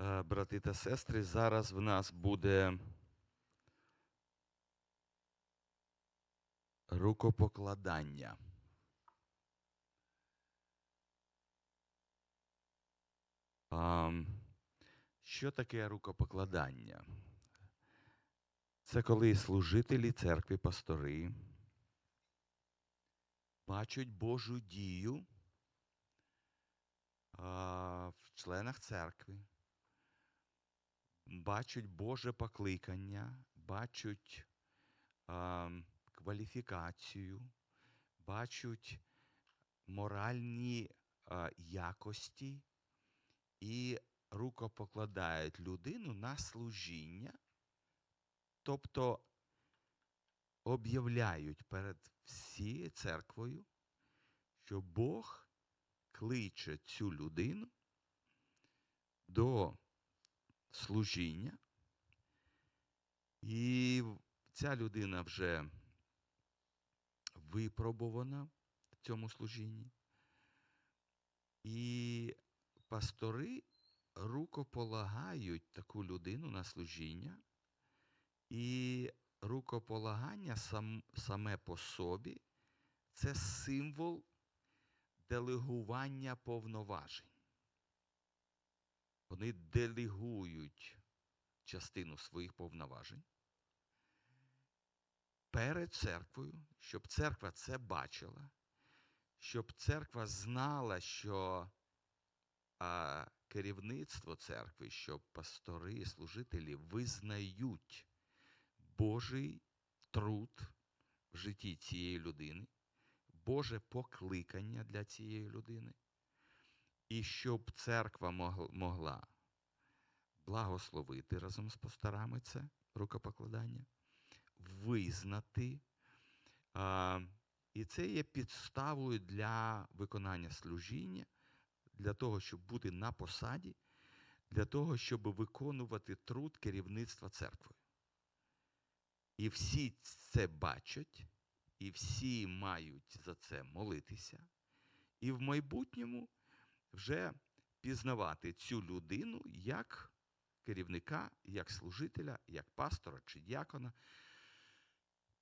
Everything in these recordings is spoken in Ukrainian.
Е, Брати та сестри, зараз в нас буде рукопокладання. А, що таке рукопокладання? Це коли служителі церкви, пастори бачать Божу дію а, в членах церкви, бачать Боже покликання, бачать а, кваліфікацію, бачать моральні а, якості і рукопокладають людину на служіння, тобто об'являють перед всією церквою, що Бог кличе цю людину до служіння, і ця людина вже випробована в цьому служінні. І пастори рукополагають таку людину на служіння, і рукополагання сам, саме по собі це символ делегування повноважень. Вони делегують частину своїх повноважень перед церквою, щоб церква це бачила, щоб церква знала, що а, керівництво церкви, що пастори служителі визнають Божий труд в житті цієї людини, Боже покликання для цієї людини, і щоб церква могла благословити разом з пасторами це рукопокладання, визнати. І це є підставою для виконання служіння, для того, щоб бути на посаді, для того, щоб виконувати труд керівництва церквою. І всі це бачать, і всі мають за це молитися, і в майбутньому вже пізнавати цю людину як керівника, як служителя, як пастора чи діакона,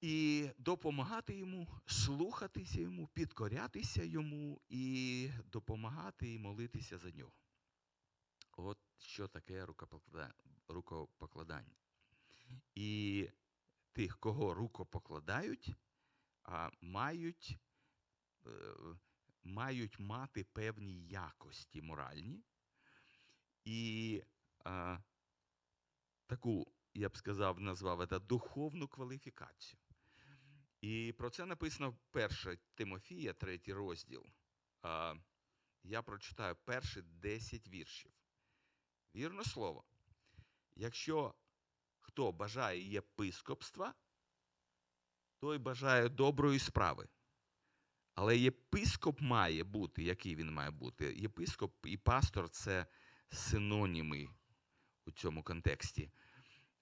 і допомагати йому, слухатися йому, підкорятися йому і допомагати і молитися за нього. От що таке рукопокладання. І тих, кого рукопокладають, мають, е, мають мати певні якості моральні і а, таку, я б сказав, назвав це духовну кваліфікацію. І про це написано 1 Тимофія, третій розділ. А, я прочитаю перші 10 віршів. Вірно слово. Якщо хто бажає єпископства, той бажає доброї справи. Але єпископ має бути, який він має бути? Єпископ і пастор це синоніми у цьому контексті.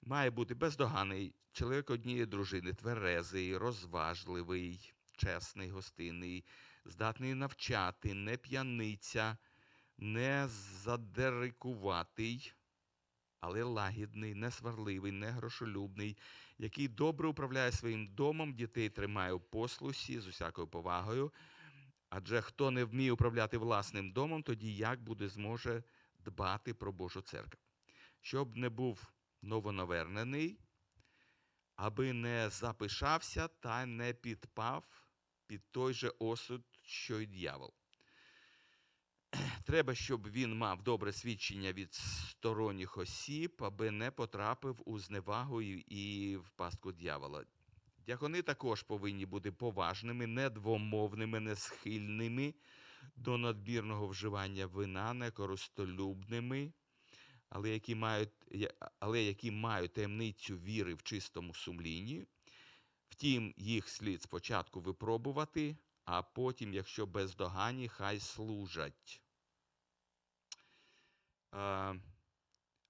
Має бути бездоганий, чоловік однієї дружини, тверезий, розважливий, чесний, гостинний, здатний навчати, не п'яниця, не задерикуватий, але лагідний, несварливий, не грошолюбний, який добре управляє своїм домом, дітей тримає у послусі з усякою повагою. Адже хто не вміє управляти власним домом, тоді як буде зможе дбати про Божу церкву? Щоб не був новонавернений, аби не запишався та не підпав під той же осуд, що й дьявол. Треба, щоб він мав добре свідчення від сторонніх осіб, аби не потрапив у зневагу і- в пастку дьявола. Дякони також повинні бути поважними, недвомовними, несхильними до надмірного вживання вина, некористолюбними, але які мають, але які мають таємницю віри в чистому сумлінні. Втім, їх слід спочатку випробувати, а потім, якщо бездоганні, хай служать.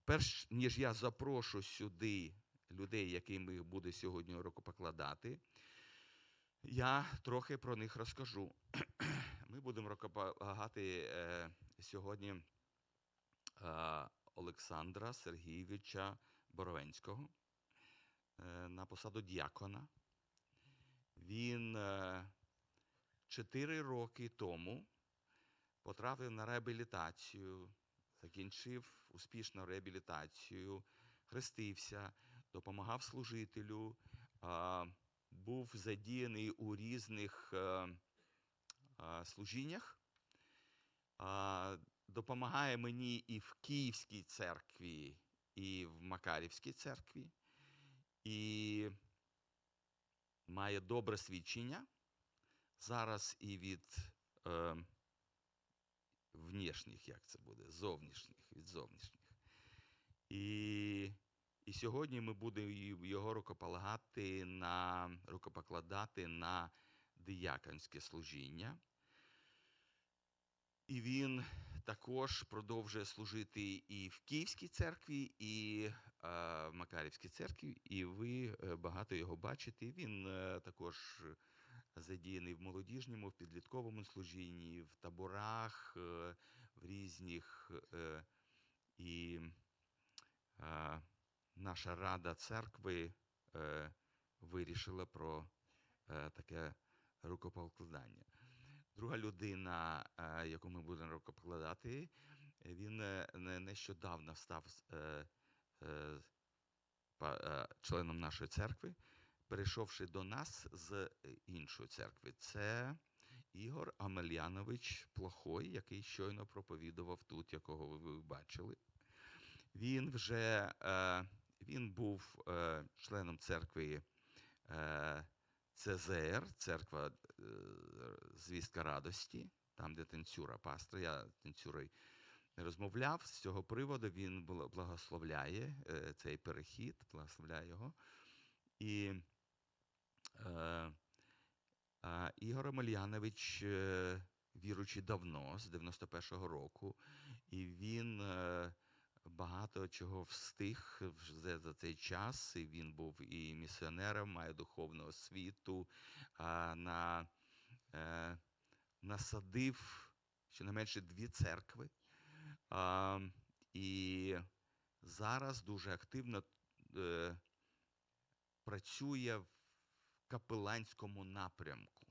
Перш ніж я запрошу сюди людей, яким їх буде сьогодні рукопокладати, я трохи про них розкажу. Ми будемо рукополагати е, сьогодні е, Олександра Сергійовича Боровенського е, на посаду діакона. Він е, чотири роки тому потрапив на реабілітацію, закінчив успішно реабілітацію, хрестився, допомагав служителю, був задіяний у різних е, служіннях. Допомагає мені і в Київській церкві, і в Макарівській церкві, і має добре свідчення зараз і від е, внішніх, як це буде, зовнішніх, від зовнішніх. І, і сьогодні ми будемо його рукополагати на, рукопокладати на дияконське служіння. І він також продовжує служити і в Київській церкві, і е, в Макарівській церкві, і ви е, багато його бачите. Він е, також задіяний в молодіжньому, в підлітковому служінні, в таборах, е, в різних. е, І е, наша рада церкви вирішила про таке рукопокладання. Друга людина, яку ми будемо рукопокладати, він нещодавно став членом нашої церкви, перейшовши до нас з е, іншої церкви. Це Ігор Амельянович Плохой, який щойно проповідував тут, якого ви- бачили. Він вже е, він був е, членом церкви ЦЗР, церква Звістка радості, там, де танцюра пастор. Я танцюрою розмовляв з цього приводу. Він благословляє цей перехід, благословляє його. І а, Ігор Омельянович е, віруючий давно, з 91-го року, і він е, багато чого встиг вже за цей час. І він був і місіонером, має духовну освіту, на, е, насадив щонайменше дві церкви. І зараз дуже активно е, працює капеланському напрямку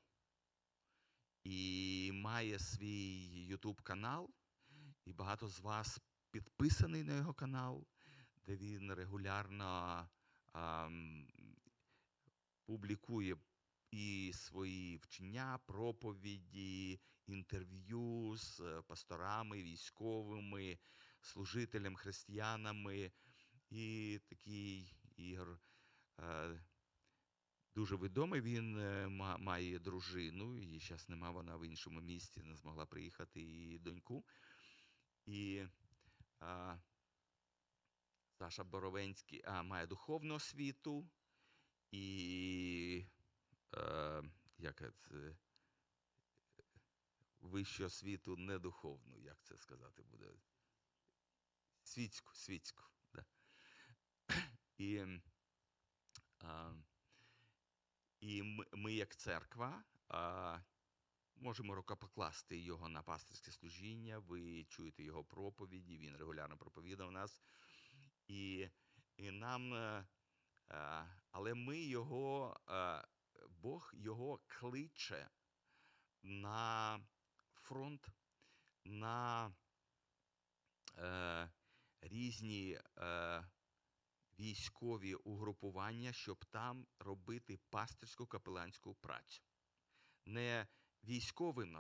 і має свій YouTube канал, і багато з вас підписаний на його канал, де він регулярно ам, публікує і свої вчення, проповіді, інтерв'ю з е, пасторами, військовими, служителям, християнами. І такий Ігор е, дуже відомий. Він е, має дружину, і зараз нема вона в іншому місті, не змогла приїхати і доньку. І а, Саша Боровенський а, має духовну освіту і е, як це, вищу освіту не духовну, як це сказати буде? Світську, світську. Да. І, а, і ми, ми, як церква, а, можемо рукопокласти його на пастирське служіння. Ви чуєте його проповіді, він регулярно проповідав нас. І, і нам, е, е, але ми його, е, Бог його кличе на фронт, на е, різні е, військові угрупування, щоб там робити пастирську капеланську працю. Не військовим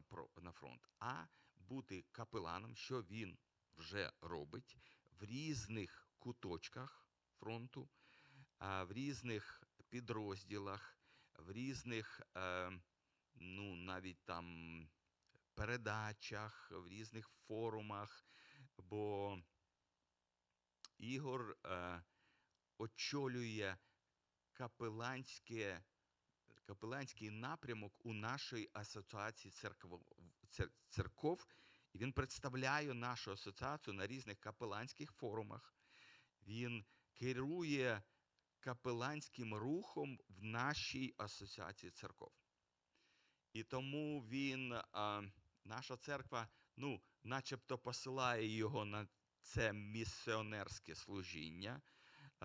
на, фронт, а бути капеланом, що він вже робить в різних куточках фронту, в різних підрозділах, в різних, е, ну, навіть там передачах, в різних форумах, бо Ігор е, очолює капеланське, капеланський напрямок у нашій асоціації церков, цер- церков, і він представляє нашу асоціацію на різних капеланських форумах. Він керує капеланським рухом в нашій асоціації церков. І тому він, наша церква, ну, начебто посилає його на це місіонерське служіння,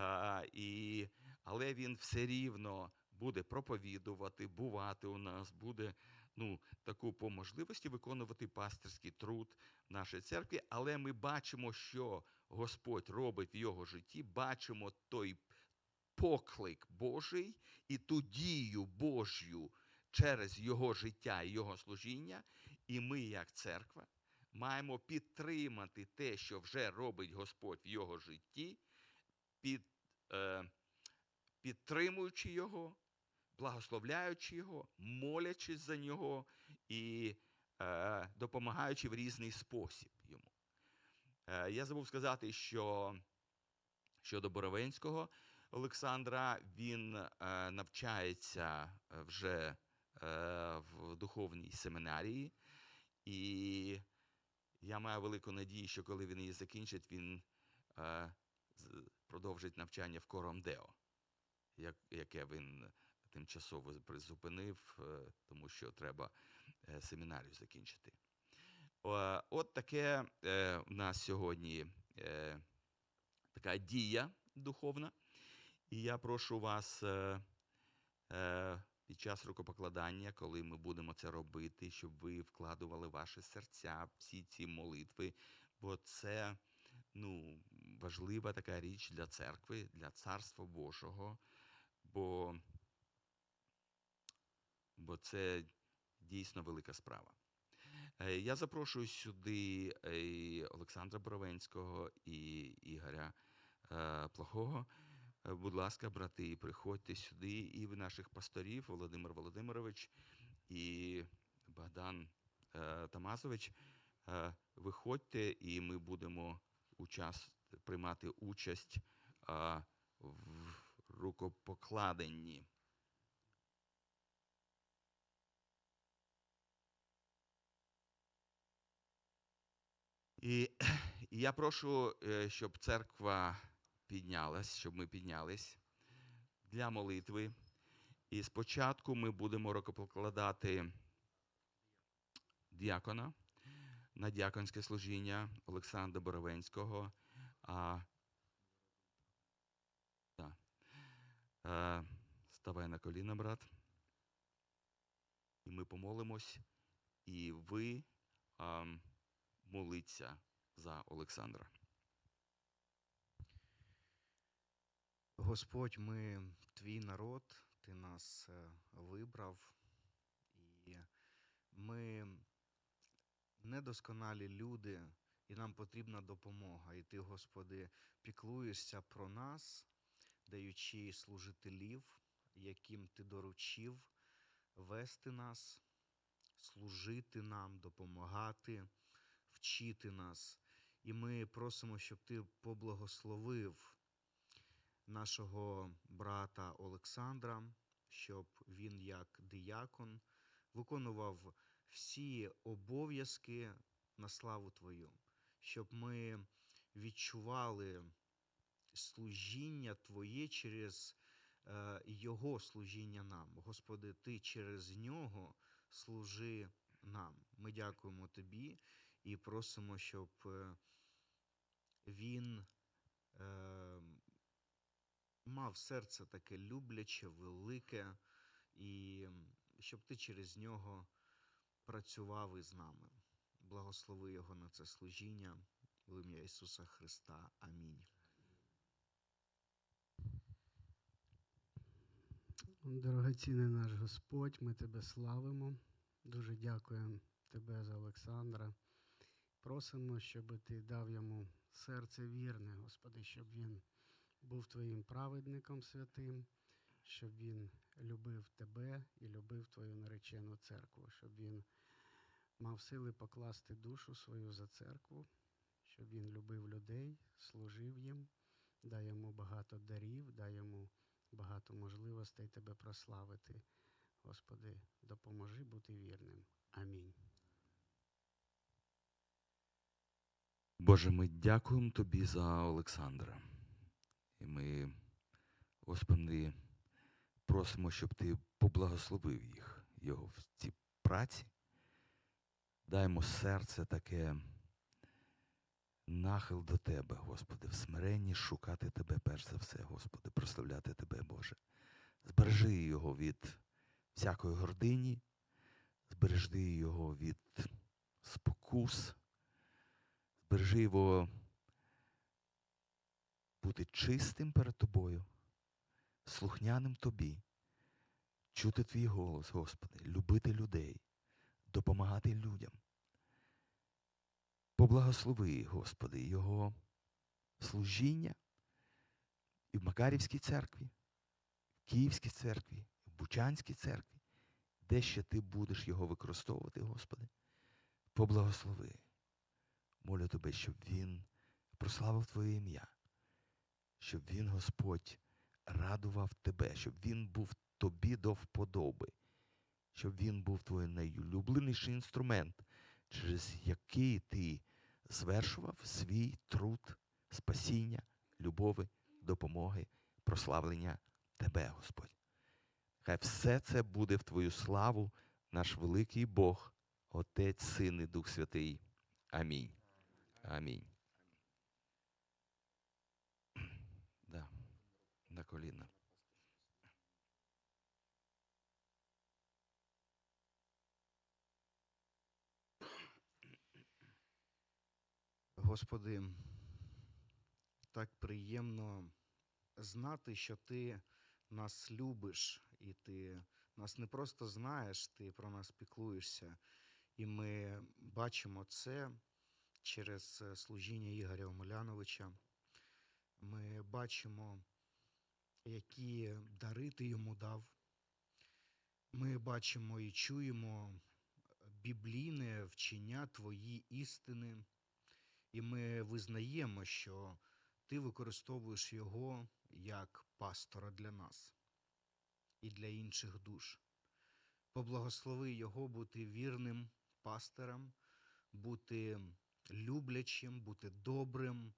а, і, але він все рівно буде проповідувати, бувати у нас, буде ну, таку по можливості виконувати пастирський труд в нашій церкві. Але ми бачимо, що Господь робить в його житті, бачимо той поклик Божий і ту дію Божю через його життя і його служіння. І ми, як церква, маємо підтримати те, що вже робить Господь в його житті, під, підтримуючи його, благословляючи його, молячись за нього і е, допомагаючи в різний спосіб йому. Е, я забув сказати, що щодо Боровенського Олександра, він е, навчається е, вже е, в духовній семінарії, і я маю велику надію, що коли він її закінчить, він е, продовжить навчання в Коромдео, яке він тимчасово призупинив, е, тому що треба е, семінарію закінчити. От таке е, у нас сьогодні е, така дія духовна. І я прошу вас е, е, під час рукопокладання, коли ми будемо це робити, щоб ви вкладували ваші серця всі ці молитви, бо це ну, важлива така річ для церкви, для Царства Божого, бо, бо це дійсно велика справа. Е, Я запрошую сюди е, Олександра Боровенського і Ігоря е, Плохого. Будь ласка, брати, приходьте сюди, і ви наших пасторів, Володимир Володимирович і Богдан Тамазович. Виходьте, і ми будемо учас, приймати участь е, в рукопокладенні. І, і я прошу, е, щоб церква піднялась, щоб ми піднялись для молитви. І спочатку ми будемо рукопокладати діакона на діаконське служіння Олександра Боровенського. А, да. Е, ставай на коліна, брат. І ми помолимось, і ви ам, молиться за Олександра. Господь, ми твій народ, ти нас е, вибрав, і ми недосконалі люди, і нам потрібна допомога. І ти, Господи, піклуєшся про нас, даючи служителів, яким ти доручив вести нас, служити нам, допомагати, вчити нас. І ми просимо, щоб ти поблагословив нашого брата Олександра, щоб він як диякон виконував всі обов'язки на славу Твою, щоб ми відчували служіння Твоє через е, Його служіння нам. Господи, Ти через нього служи нам. Ми дякуємо Тобі і просимо, щоб е, він. Е, мав серце таке любляче, велике, і щоб ти через нього працював із нами. Благослови його на це служіння в ім'я Ісуса Христа. Амінь. Дорогоцінний наш Господь, ми Тебе славимо. Дуже дякуємо Тебе за Олександра. Просимо, щоб Ти дав йому серце вірне, Господи, щоб він був Твоїм праведником святим, щоб він любив Тебе і любив Твою наречену церкву, щоб він мав сили покласти душу свою за церкву, щоб він любив людей, служив їм, дай йому багато дарів, дай йому багато можливостей Тебе прославити. Господи, допоможи бути вірним. Амінь. Боже, ми дякуємо Тобі за Олександра. І ми, Господи, просимо, щоб Ти поблагословив їх, його в цій праці. Дай йому серце таке нахил до Тебе, Господи, в смиренні шукати Тебе перш за все, Господи, прославляти Тебе, Боже. Збережи його від всякої гордині, збережи його від спокус, збережи його бути чистим перед Тобою, слухняним Тобі, чути Твій голос, Господи, любити людей, допомагати людям. Поблагослови, Господи, Його служіння і в Макарівській церкві, в Київській церкві, в Бучанській церкві, де ще ти будеш його використовувати, Господи. Поблагослови. Молю Тебе, щоб він прославив Твоє ім'я, щоб він, Господь, радував Тебе, щоб він був тобі до вподоби, щоб він був твій найулюбленіший інструмент, через який ти звершував свій труд спасіння, любові, допомоги, прославлення Тебе, Господь. Хай все це буде в Твою славу, наш великий Бог, Отець, Син і Дух Святий. Амінь. Амінь. Да. На коліна. Господи, так приємно знати, що Ти нас любиш, і Ти нас не просто знаєш, Ти про нас піклуєшся. І ми бачимо це через е, служіння Ігоря Омеляновича. Ми бачимо, які дари ти йому дав. Ми бачимо і чуємо біблійне вчення Твої істини. І ми визнаємо, що ти використовуєш його як пастора для нас і для інших душ. Поблагослови його бути вірним пастирем, бути люблячим, бути добрим,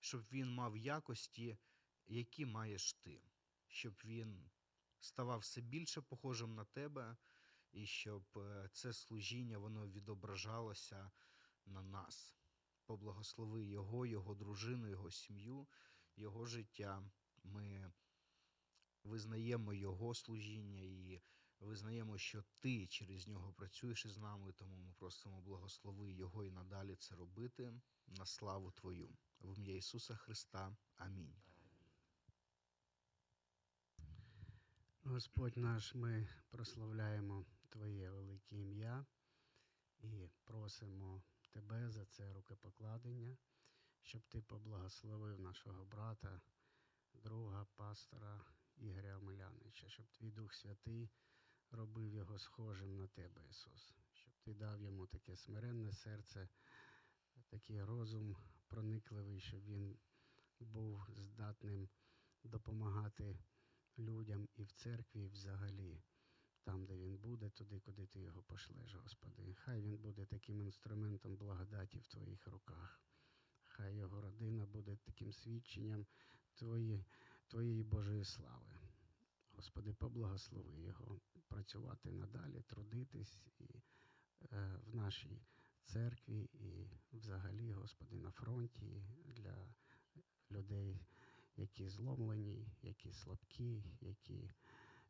щоб він мав якості, які маєш ти, щоб він ставав все більше похожим на тебе, і щоб е, це служіння воно відображалося на нас поблагослови його, його дружину, його сім'ю, його життя. Ми визнаємо його служіння і визнаємо, що ти через нього працюєш із нами, тому ми просимо благослови його і надалі це робити на славу Твою. В ім'я Ісуса Христа. Амінь. Господь наш, ми прославляємо Твоє велике ім'я і просимо Тебе за це рукопокладення, щоб Ти поблагословив нашого брата, друга, пастора Ігоря Омелянича, щоб Твій Дух Святий робив його схожим на Тебе, Ісус, щоб Ти дав йому таке смиренне серце, такий розум проникливий, щоб він був здатним допомагати людям і в церкві, і взагалі, там, де він буде, туди, куди ти його пошлеш, Господи. Хай він буде таким інструментом благодаті в твоїх руках. Хай його родина буде таким свідченням твої, твоєї Божої слави. Господи, поблагослови його працювати надалі, трудитись і е, в нашій церкві, і взагалі, Господи, на фронті для людей, які зломлені, які слабкі, які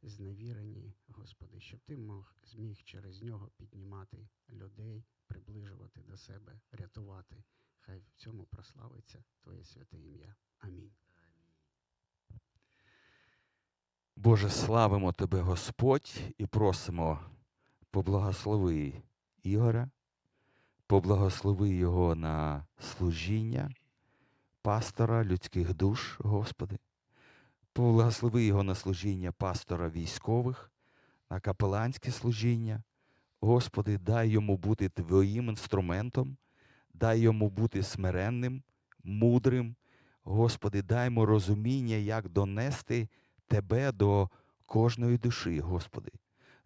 зневірені, Господи, щоб Ти мог, зміг через нього піднімати людей, приближувати до себе, рятувати. Хай в цьому прославиться Твоє святе ім'я. Амінь. Боже, славимо Тебе, Господь, і просимо поблагослови Ігоря, поблагослови його на служіння, пастора людських душ, Господи. Поблагослови його на служіння пастора військових, на капеланське служіння. Господи, дай йому бути Твоїм інструментом, дай йому бути смиренним, мудрим. Господи, дай йому розуміння, як донести Тебе до кожної душі, Господи,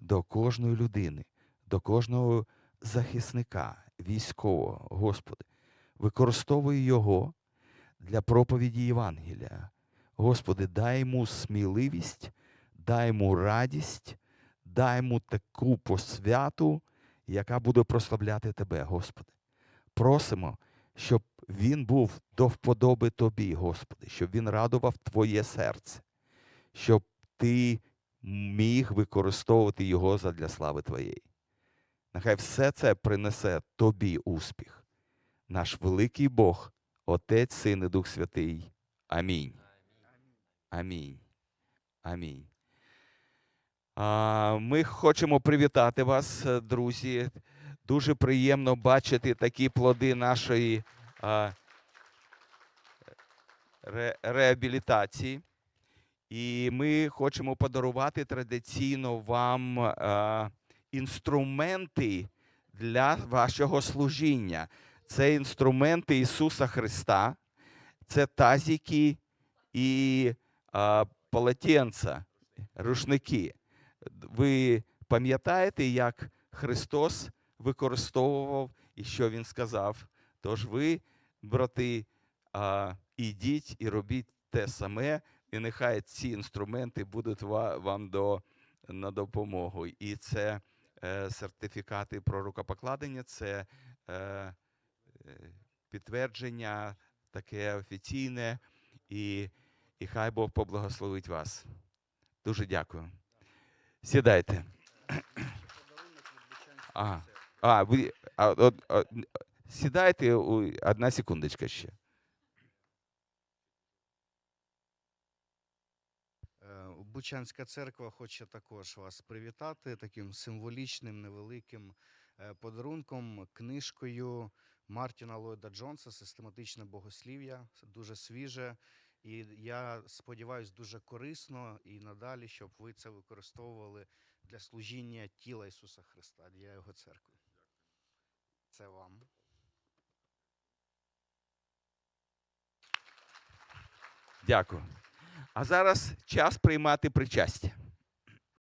до кожної людини, до кожного захисника, військового, Господи. Використовуй його для проповіді Євангелія. Господи, дай йому сміливість, дай йому радість, дай йому таку посвяту, яка буде прославляти Тебе, Господи. Просимо, щоб він був до вподоби тобі, Господи, щоб він радував твоє серце, щоб ти міг використовувати його задля слави Твоєї. Нехай все це принесе тобі успіх. Наш великий Бог, Отець, Син і Дух Святий. Амінь. Амінь. Амінь. Ми хочемо привітати вас, е, друзі. Дуже приємно бачити такі плоди нашої реабілітації. І ми хочемо подарувати традиційно вам інструменти для вашого служіння. Це інструменти Ісуса Христа, це тазики і полотенця, рушники. Ви пам'ятаєте, як Христос використовував і що Він сказав? Тож ви, брати, ідіть і робіть те саме, і нехай ці інструменти будуть вам до, на допомогу. І це е, сертифікати про рукопокладення, це е, е, підтвердження таке офіційне, і, і хай Бог поблагословить вас. Дуже дякую. Сідайте. А, а, ви, а, от, а, сідайте, одна секундочка ще. Е, Бучанська церква хоче також вас привітати таким символічним невеликим е, подарунком, книжкою Мартіна Ллойда Джонса Систематичне богослів'я. Дуже свіже. І я сподіваюся, дуже корисно і надалі, щоб ви це використовували для служіння тіла Ісуса Христа, для Його церкви. Це вам. Дякую. А зараз час приймати причастя.